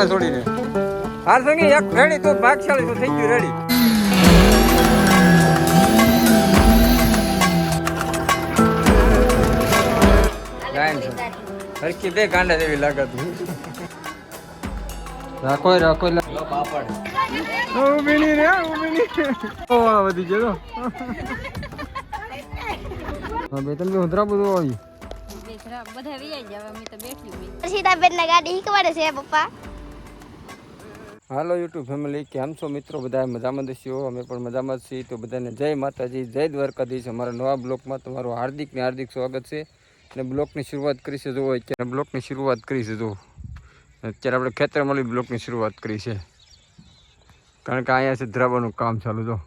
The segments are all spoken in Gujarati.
તમારે છોડીને હાર સંગી એક રેડી તો ભાગશાળી તો થઈ ગયું રેડી. હરકી બે ગાંડા જેવી લાગત. રાખો રાખો ઉભીની રે ઉભીની ઓ આ વધી ગયો હા બે તમે ઉધરા બધું આવી બધા વી જાય હવે મેં તો બેઠી મેં સીતાબેન ગાડી શીખવાડે છે પપ્પા. હાલો યુટ્યુબ ફેમિલી, કેમ છો મિત્રો? બધા મજામાં દસ્યો અમે પણ મજામાં છીએ. તો બધાને જય માતાજી, જય દ્વારકાધીશ. અમારા નવા બ્લોકમાં તમારું હાર્દિક ને હાર્દિક સ્વાગત છે. અને બ્લોકની શરૂઆત કરી છે, જો અત્યારે બ્લોકની શરૂઆત કરી છે, જો. અત્યારે આપણે ખેતરમાં મળી બ્લોકની શરૂઆત કરી છે. કારણ કે અહીંયા છે ધ્રાબાનું કામ ચાલુ, જો.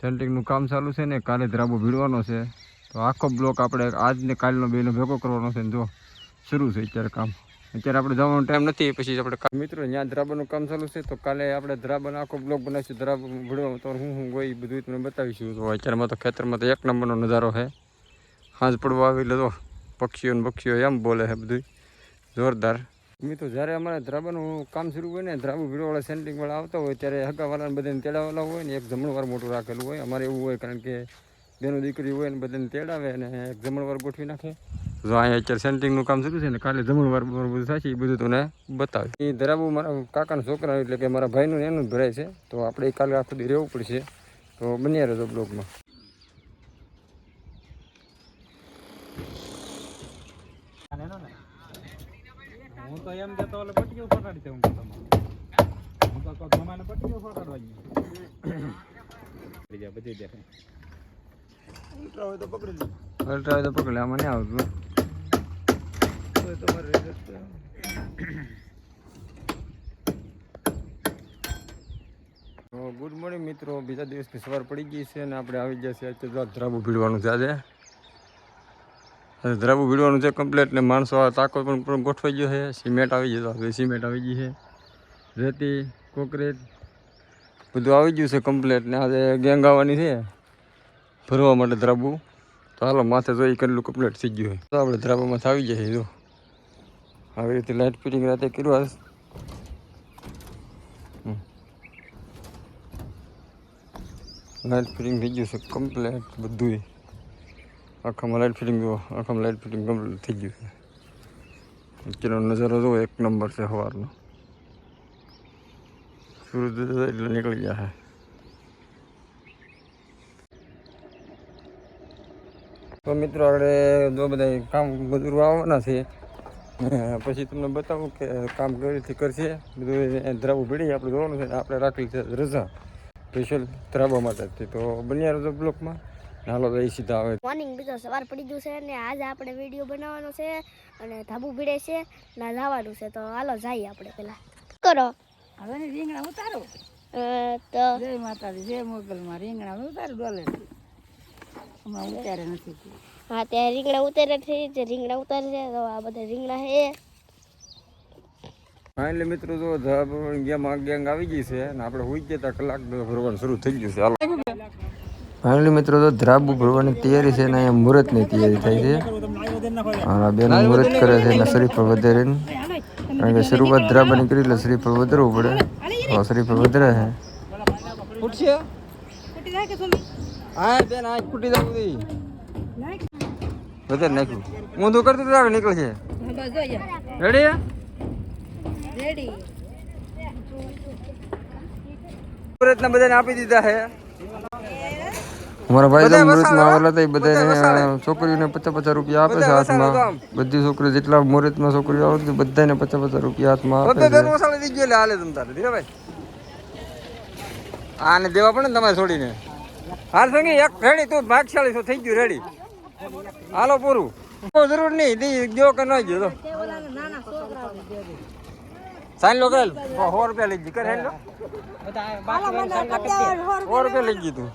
સેન્ટિંગનું કામ ચાલુ છે ને, કાલે ધ્રાબો ભીડવાનો છે. તો આખો બ્લોક આપણે આજને કાલનો બેનો ભેગો કરવાનો છે ને, જો. શરૂ છે અત્યારે કામ. અત્યારે આપણે જવાનો ટાઈમ નથી, પછી આપણે મિત્રો ત્યાં ધ્રાબાનું કામ ચાલુ છે, તો કાલે આપણે ધ્રાબાનો આખો બ્લોક બનાવીશું ધ્રાબ ભીડવામાં તો હું હું ગઈ બધું તમને બતાવીશું. તો અત્યારમાં તો ખેતરમાં તો એક નંબરનો નજારો છે. હાંજ પડવા આવી એટલે તો પક્ષીઓ પક્ષીઓ એમ બોલે છે બધું જોરદાર. મિત્રો, જ્યારે અમારે ધ્રાબાનું કામ શરૂ હોય ને ધ્રાબુ ભીડવાળા સેન્ટિંગવાળા આવતા હોય, ત્યારે હગાવાળાને બધાને તેડાવાળા હોય ને, એક જમણવાર મોટું રાખેલું હોય. અમારે એવું હોય કારણ કે બેનો દીકરી હોય ને બધાને તેડાવે અને એક જમણવાર ગોઠવી નાખે. જો અહીંયા અત્યારે સેન્ટિંગનું કામ શરૂ છે ને કાલે જમણવાર બધું થશે એ બધું તમને બતાવે એ ધરાવું મારા કાકાના છોકરા એટલે કે મારા ભાઈનું એનું જ ભરાય છે. તો આપણે કાલે આખું દી રહેવું પડશે. તો બન્યા રહેજો બ્લોગમાં. હું તો એમ ઓલે પટ્ટીઓ ફોટાડી છે હું તો તમારે હું ફટાડવા બધી મમાને પટ્ટીઓ હોય તો પકડી લે અલ્ટ્રા હોય તો પકડે આમાં નહીં આવતું. તમારે ગુડ મોર્નિંગ મિત્રો, બીજા દિવસની સવાર પડી ગઈ છે અને આપણે આવી ગયા છે અત્યારે ધ્રાબુ ભીડવાનું છે આજે. ધ્રાબુ ભીડવાનું છે કમ્પ્લેટ ને માણસો તાકો પણ પણ ગોઠવાઈ ગયો છે. સિમેન્ટ આવી ગયો તો સિમેન્ટ આવી ગઈ છે. રેતી, કોકરેટ, બધું આવી ગયું છે કમ્પ્લેટ ને આજે ગેંગ આવવાની છે. ભરવા માટે ધ્રાબુ. તો હાલો, માથે જોઈ કેટલું કમ્પ્લીટ થઈ ગયું હોય. તો આપણે ધ્રાબામાં આવી જાય, જો. આવી રીતે લાઇટ ફિટિંગ રાતે કર્યું હશે લાઇટ ફિટિંગ થઈ ગયું છે કમ્પ્લીટ બધું આખામાં લાઇટ ફિટિંગ જુઓ આખામાં લાઇટ ફિટિંગ કમ્પ્લીટ થઈ ગયું છે. અત્યારનો નજારો જુઓ એક નંબર છે સવારનો. સૂરજ એટલે નીકળી ગયા છે. તો મિત્રો આપણે જો બધા કામ બધું આવવાના છે પછી તમને બતાવું કે કામ કઈ રીતે કરશે. બધું ધ્રાવું ભીડી આપણે જોવાનું છે આપણે રાખેલી છે રજા. સ્પેશિયલ ધ્રાવવા માટે. તો બન્યા રજો બ્લોકમાં. હાલો તો એ સીધા આવે. મોર્નિંગ બીજો સવાર પડી ગયું છે ને આજે આપણે વીડિયો બનાવવાનો છે અને ધાબુ ભીડે છે ના જવાનું છે. તો હાલો જઈએ આપણે પેલા કરો. હવે રીંગણા ઉતારો. તો જય માતાજી જય મોગલમાં રીંગણા ઉતારો ડોલે હમણાં ઉતારે નથી. હા ત્યાં રીંગણા ઉતારે છે જે રીંગણા ઉતારે છે તો આ બધા રીંગણા છે. ફાઇનલી મિત્રો જો ગેમ ગેંગ આવી ગઈ છે અને આપણે હોઈ ગયા કલાક ભરવાનું શરૂ થઈ ગયું છે. હાલો. ફાઇનલી મિત્રો તો ધ્રાબુ ભરવાની તૈયારી છે અને અહીંયા મુહૂર્તની તૈયારી થાય છે. હા બેન મુહૂર્ત કરે છે અને પર વધારે કારણ કે શરૂઆત ધ્રાબાની કરી એટલે પર વધારવું પડે. શરીફ પર વધારે છે. હા બેન આ ફૂટી જવું દી વધારે નાખ્યું. કરતું તો આગળ નીકળશે રેડી રેડી મુહૂર્તના બધાને આપી દીધા છે. અમારા ભાઈ મુહૂર્તમાં આવેલા હતા એ બધાને છોકરીઓને પચાસ પચાસ રૂપિયા આપે છે હાથમાં. બધી છોકરીઓ જેટલા મુહૂર્તમાં છોકરીઓ આવે છે બધાને પચાસ પચાસ રૂપિયા હાથમાં આપે છે. આને દેવા પડે ને તમારે છોડીને? હાલ સંગી એક રેડી તું ભાગશાળી છો થઈ ગયું રેડી. હાલો પૂરું. કોઈ જરૂર નહીં દી ગયો કે ન ગયો તો. સાઈન લો કરેલ સો રૂપિયા લઈ ગઈ કરે લો સો રૂપિયા લઈ ગઈ તું.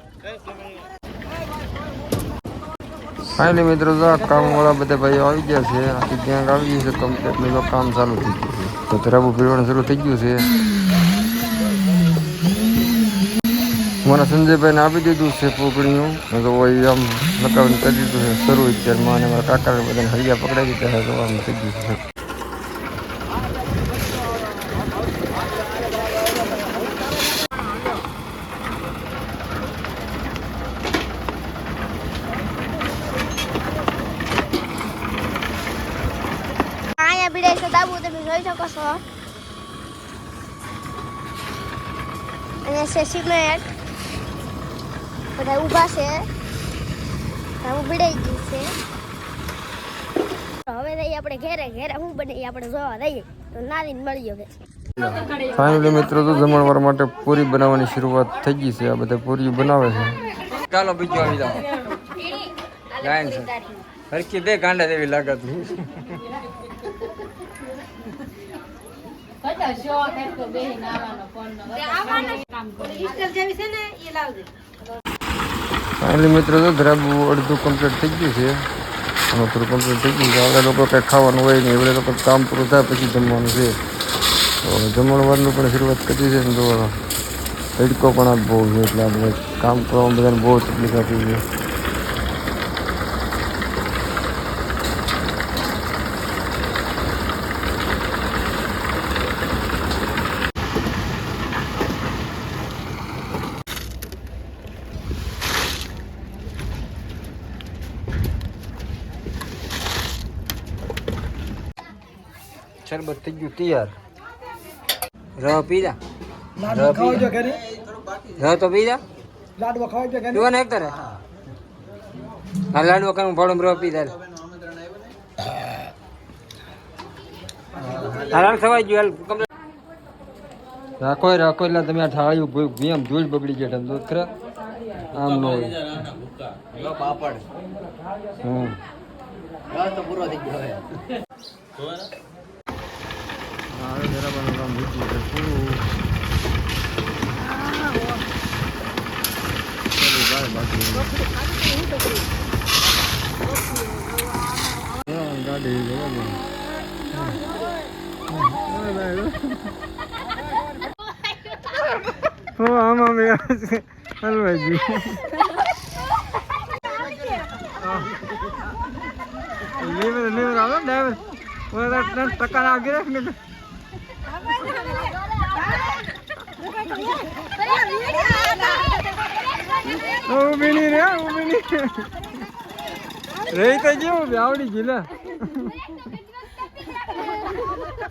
ફાઇનલી મિત્રો જો કામવાળા બધા ભાઈઓ આવી ગયા છે આખી ગેંગ આવી ગઈ છે કમ્પ્લીટ કામ ચાલુ થઈ ગયું છે. તો ધરાબુ ભીડવાનું શરૂ થઈ ગયું છે. મને સંજયભાઈને આપી દીધું છે પોપડીનું. તો ભાઈ આમ લગાવીને કરી દીધું છે. શરૂ અત્યારમાં અને મારા કાકા બધાને હરિયા પકડાવી દીધા છે, તો આમ થઈ ગયું છે. જોઈ શકો છો. અને સેસીમેન્ટ બધા ઊભા છે. દાબુ ગયું છે. હવે જઈએ આપણે ઘેરે ઘેરે હું બને આપણે જોવા જઈએ તો નાની મળીએ હવે. ફાઇનલી મિત્રો તો જમણવાર માટે પૂરી બનાવવાની શરૂઆત થઈ ગઈ છે. આ બધા પૂરી બનાવે છે. ચાલો બીજું આવી જાઓ. ગાયન છે. હરકી બે ગાંડા જેવી લાગત ફાઇનલી મિત્રો તો ધરાબુ અડધું કમ્પ્લીટ થઈ ગયું છે. અને થોડું કમ્પ્લીટ થઈ ગયું છે. આપણે લોકો કંઈ ખાવાનું હોય નહીં એવડે લોકો કામ પૂરું થાય પછી જમવાનું છે. તો જમણવારનું પણ શરૂઆત કરી છે ને તો તડકો પણ બહુ છે, એટલે આપણે કામ કરવામાં બધાને બહુ તકલીફ આપી છે. શરબત થઈ ગયું તૈયાર. રહ પી જા. રહ પી જા રહ તો પી જા. એક તારે લાડવા કરું ભાડું રહ પી જા હાલ થવાઈ ગયું હાલ રાખો રાખો એટલે તમે આ થાળી એમ ધૂળ બગડી ગયા તમે ખરા આમ નો પાપડ. હમ. પૂરો થઈ કામ વીતી છે પૂરું ચાલી જાય બાકી હા, ગાડી બરાબર હો આમાં ગયું લીવર લીવર આવે ડ્રાઈવર? ટકા ના ગિરે ને? ઊભી નહીં રે ઊભી નહીં. રહી તો જેવું આવડી ગઈ લે.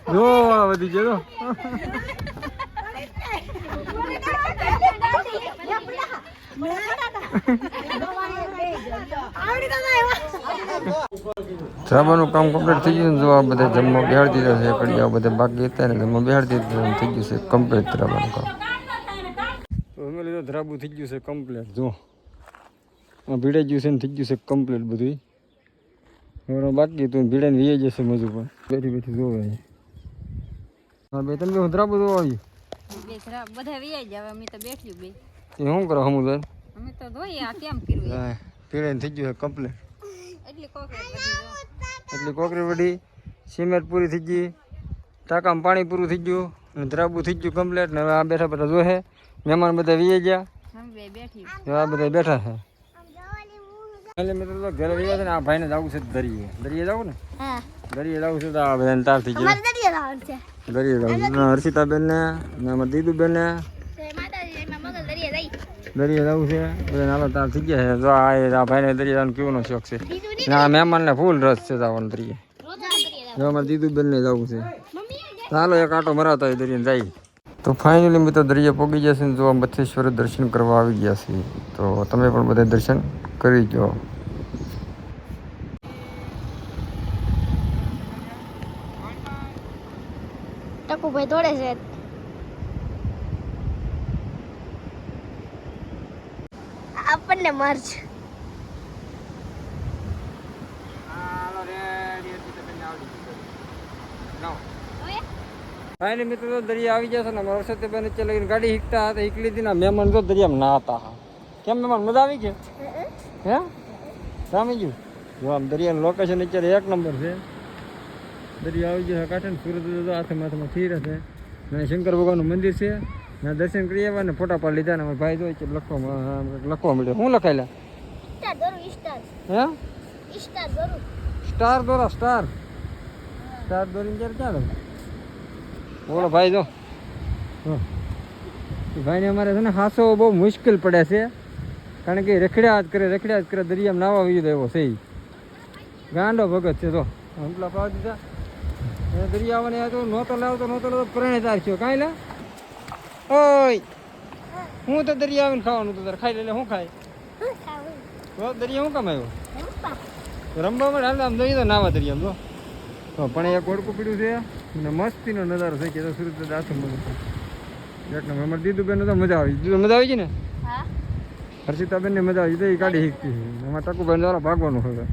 જો બધી જો જમવાનું કામ કમ્પ્લીટ થઈ ગયું ને જો આ બધા જમવા બેહાડી દીધા છે કડિયા બધા બાકી હતા ને જમવા બેહાડી દીધા થઈ ગયું છે કમ્પ્લીટ ધરાવાનું કામ. તો અમે લીધો ધરાબું થઈ ગયું છે કમ્પ્લીટ જો. આ ભીડાઈ ગયું છે ને થઈ ગયું છે કમ્પ્લીટ બધું હવે બાકી તું ભીડાઈને વીએ જશે મજૂર પણ. બેઠી બેઠી જોવે હા બે તમે હું ધ્રાબુ જોવા આવ્યું? બધા વીઆઈ જાવ અમે તો બેઠ્યું બે. એ શું કરો સમુદાય અમે તો જોઈએ આ કેમ કર્યું એમ. થઈ ગયું છે કમ્પ્લીટ એટલે. એટલી કોકરી વડી સિમેન્ટ પૂરી થઈ ગઈ ટાંકામાં પાણી પૂરું થઈ ગયું અને ધરાબું થઈ ગયું કમ્પ્લેટ ને હવે આ બેઠા બધા જોહે મહેમાન બધા વીએ ગયા. આ બધા બેઠા છે. એટલે મિત્રો તો ઘરે રહ્યા છે ને આ ભાઈને જવું છે દરિયે. દરિયે જવું ને? દરિયે જવું છે તો આ બધાને તાર થઈ ગયો. દરિયા જવું છે. હર્ષિતાબેન ને અમારા દીદુબેન ને દરિયા જવું છે. બધા નાલો તાર થઈ ગયા છે. જો આ ભાઈને દરિયે જવાનો કેવાનો શોખ છે. ને મહેમાન મહેમાનને ફૂલ રસ છે જવાનું દરિયે. જો અમારા દીદુબેન ને જવું છે. ચાલો એક આટો મરાતો હોય દરિયાને જાય. તો ફાઇનલી મિત્રો દરિયા પગી જશે ને જો આ મથેશ્વર દર્શન કરવા આવી ગયા છે. તો તમે પણ બધા દર્શન કરી જો. ટકુભાઈ દોડે છે. આપણને મારશે ફાઇનલી મિત્રો તો દરિયા આવી જશે ને અમારા બેન નીચે લઈને ગાડી હીકતા હતા હીકલી હતી ને મહેમાન તો દરિયામાં ના હતા. કેમ મહેમાન મજા આવી ગઈ? હે? સામી ગયું? જો આમ દરિયાનું લોકેશન અત્યારે એક નંબર છે. દરિયા આવી ગયો છે કાંઠે ને સુરત તો હાથમાં હાથમાં થઈ રહેશે ને શંકર ભગવાનનું મંદિર છે. ને દર્શન કરી આવ્યા ને ફોટા પાડી લીધા ને અમારા ભાઈ જોઈએ છે લખવા લખવા મળ્યો. શું લખાયેલા? હે? સ્ટાર દોરા સ્ટાર. સ્ટાર દોરીને ત્યારે ક્યાં બોલો ભાઈ જો. હો. ભાઈને અમારે છે ને હાસો બહુ મુશ્કેલ પડે છે. કારણ કે રખડ્યા જ કરે રખડ્યા જ કરે દરિયામાં નાવા આવી એવો છે ગાંડો ભગત છે તો હમલા પાવ દીધા. એ દરિયા આવવાની આ તો નહોતો લાવતો નહોતો લાવતો પરણેતાર થયો. કાંઈ લે? ઓય! હું તો દરિયા આવીને ખાવાનું તો તારે ખાઈ લે શું ખાય તો દરિયા શું કામ આવ્યો? રમવા. માટે હાલ આમ જોઈએ તો નાવા દરિયામાં જો. તો પણ એક ઓળખું પીડ્યું છે અને મસ્તીનો નજારો થઈ ગયો સુરત દાખલ મળે એક નંબર. અમારે દીદુબેન તો મજા આવી. દીદુ મજા આવી છે ને? હા. હર્ષિતાબેન ને મજા આવી તો એ કાઢી શીખતી એમાં ટકુભાઈ દ્વારા ભાગવાનું હવે.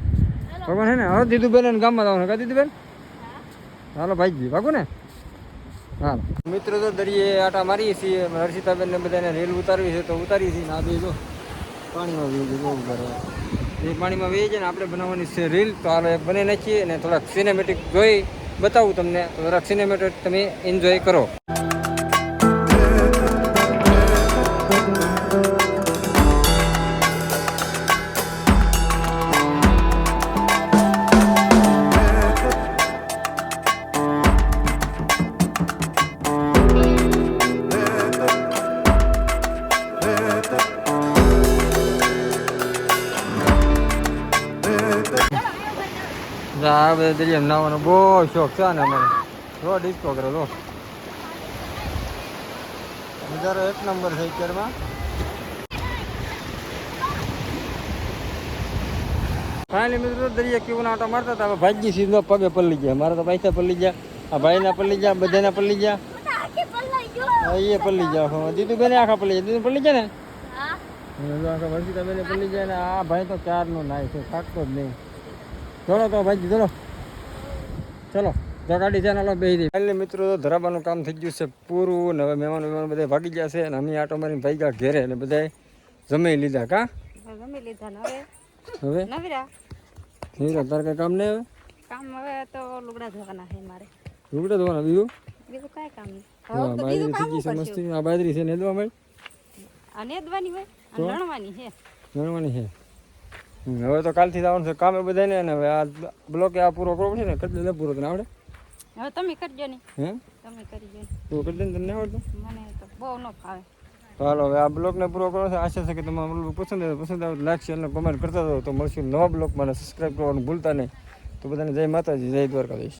ભગવાન છે ને? હવે દીદુબેન ને ગામમાં જવાનું. કા દીદુબેન? હાલો ભાઈજી ભાગો ને? હા મિત્રો તો દરિયે આટા મારીએ છીએ. અને હર્ષિતાબેન ને બધાને રેલ ઉતારવી છે તો ઉતારી છીએ. ને આ બે જો પાણીમાં બહુ કરે એ પાણીમાં વે છે ને આપણે બનાવવાની છે રીલ, તો આપણે બની નાખીએ અને થોડાક સિનેમેટિક જોઈ બતાવું તમને. થોડાક સિનેમેટિક તમે એન્જોય કરો. આ બધા દરિયામાં નાવાનો બહુ શોખ છે ને અમારે. જો ડિસ્કો કરો જો. નજારો એક નંબર છે અત્યારમાં. ફાઇનલી મિત્રો દરિયા કેવું આટા મારતા હતા હવે ભાજી સીધો પગે પલ્લી ગયા. મારા તો પૈસા પલ્લી ગયા આ ભાઈના પલ્લી ગયા બધાના પલ્લી ગયા. એ પલ્લી ગયા. દીદુ બેને આખા પલ્લી ગયા. દીદુ પલ્લી ગયા ને? આખા વર્ષિતા બેને પલ્લી ગયા ને આ ભાઈ તો ચારનો નાય છે થાકતો જ નહીં. ચલો તો ભાઈ ચલો ચલો તો ગાડી છે ને બેસી દઈ ફાઇનલી મિત્રો તો ધરાવવાનું કામ થઈ ગયું છે પૂરું ને હવે મહેમાન મહેમાન બધા ભાગી ગયા છે અને અમે આટો મારીને ભાઈ ગયા ઘેરે અને બધા જમી લીધા કા? જમી લીધા ને હવે. હવે? નવીરા? નહીં તારે કઈ કામ નહીં હવે? કામ હવે તો લુગડા ધોવાના છે મારે. લુગડા ધોવાના બીજું? બીજું કાંઈ કામ નહીં. હા હવે તો બીજું બાજરી થઈ ગઈ છે મસ્તી. આ બાજરી છે ને દવા મળી આ નેદવાની હોય? તો? છે. ગણવાની છે. હવે તો કાલથી જવાનું છે કામે બધાને અને હવે આ બ્લોક આ પૂરો કરવો પડશે ને કરી લે પૂરો તને આવડે? હવે તમે કરજો ને. હે તમે કરજો ને તું કરી દે ને તમને આવડતું? મને તો બહુ ન ફાવે. તો હાલો હવે આ બ્લોગને પૂરો કરો છે. આશા છે કે તમારું બ્લોગ પસંદ આવે. પસંદ આવે લાઈક શેર અને કોમેન્ટ કરતા રહો તો મળશું નવા બ્લોગમાં સબસ્ક્રાઈબ કરવાનું ભૂલતા નહીં. તો બધાને જય માતાજી જય દ્વારકાધીશ.